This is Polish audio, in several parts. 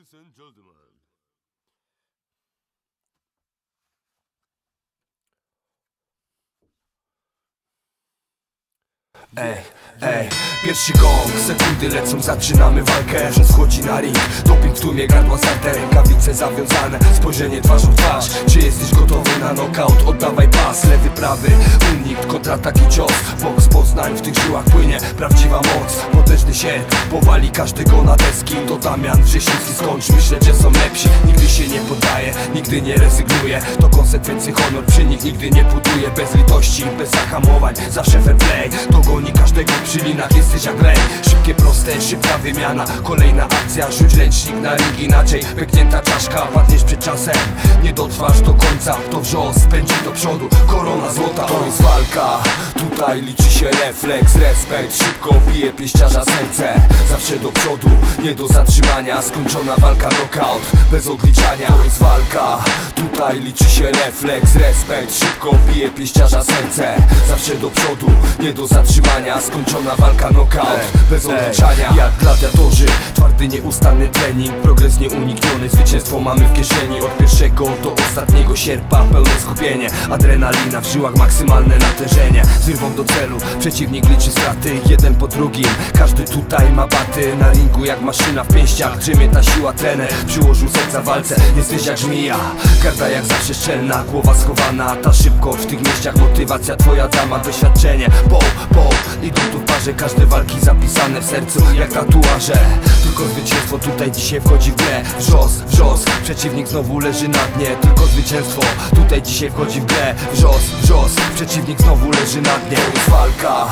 Ladies and gentlemen. Ej, ej, pierwszy gong, sekundy lecą, zaczynamy walkę Że schodzi na ring, doping w tłumie gardła zarte Rękawice zawiązane, spojrzenie twarzą w twarz Czy jesteś gotowy na knockout? Oddawaj pas, lewy, prawy Unik, kontratak i cios Boks W tych żyłach płynie prawdziwa moc. Potężny sierp, powali każdego na deski. To Damian Wrzesiński, skończ, myślę, że są lepsi. Nigdy się nie poddaje, nigdy nie rezygnuje To konsekwencje honor, przy nich nigdy nie buduje Bez litości, bez zahamowań, zawsze fair play. Dogoni każdego przy linach, jesteś jak lej. Szybkie, proste, szybka wymiana. Kolejna akcja, rzuć ręcznik na ring inaczej. Pęknięta czaszka, padniesz przed czasem. Nie dotrwasz do końca, to wrzos Pędzi do przodu, korona złota To jest walka, tutaj liczy się refleks Respekt, szybko bije pieściarza serce. Zawsze do przodu, nie do zatrzymania. Skończona walka, knockout, bez odliczania. To jest walka, tutaj liczy się refleks Respekt, szybko bije pieściarza serce. Zawsze do przodu, nie do zatrzymania. Skończona walka, knockout, bez odliczania. Jak gladiatorzy, twardy nieustanny trening. Progres nieunikniony, zwycięstwo mamy w kieszeni. Od pierwszego do ostatniego sierpa Pełne skupienie, adrenalina w żyłach Maksymalne natężenie, z do celu. Przeciwnik liczy straty, jeden po drugim. Każdy tutaj ma baty. Na ringu jak maszyna w pięściach Drzemie ta siła trener. Przyłożył serca walce, jesteś jak żmija. Karta jak zawsze szczelna, głowa schowana. Ta szybko w tych mieściach Motywacja twoja dama, doświadczenie. Po, po, idą tu w parze Każde walki zapisane w sercu. Jak tatuaże Tylko zwycięstwo tutaj dzisiaj wchodzi w grę. Wrzos, wrzos, przeciwnik znowu leży na dnie. Tylko zwycięstwo tutaj dzisiaj wchodzi w grę. Wrzos, wrzos, przeciwnik znowu leży na dnie. Jest walka,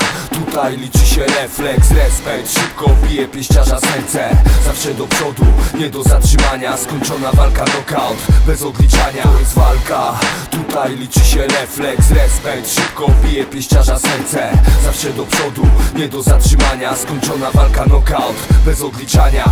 tutaj liczy się refleks. Respekt, szybko bije pieściarza serce. Zawsze do przodu, nie do zatrzymania. Skończona walka, knockout, bez odliczania. To jest walka, tutaj liczy się refleks. Respekt, szybko bije pieściarza serce. Zawsze do przodu, nie do zatrzymania. Skończona walka, knockout, bez odliczania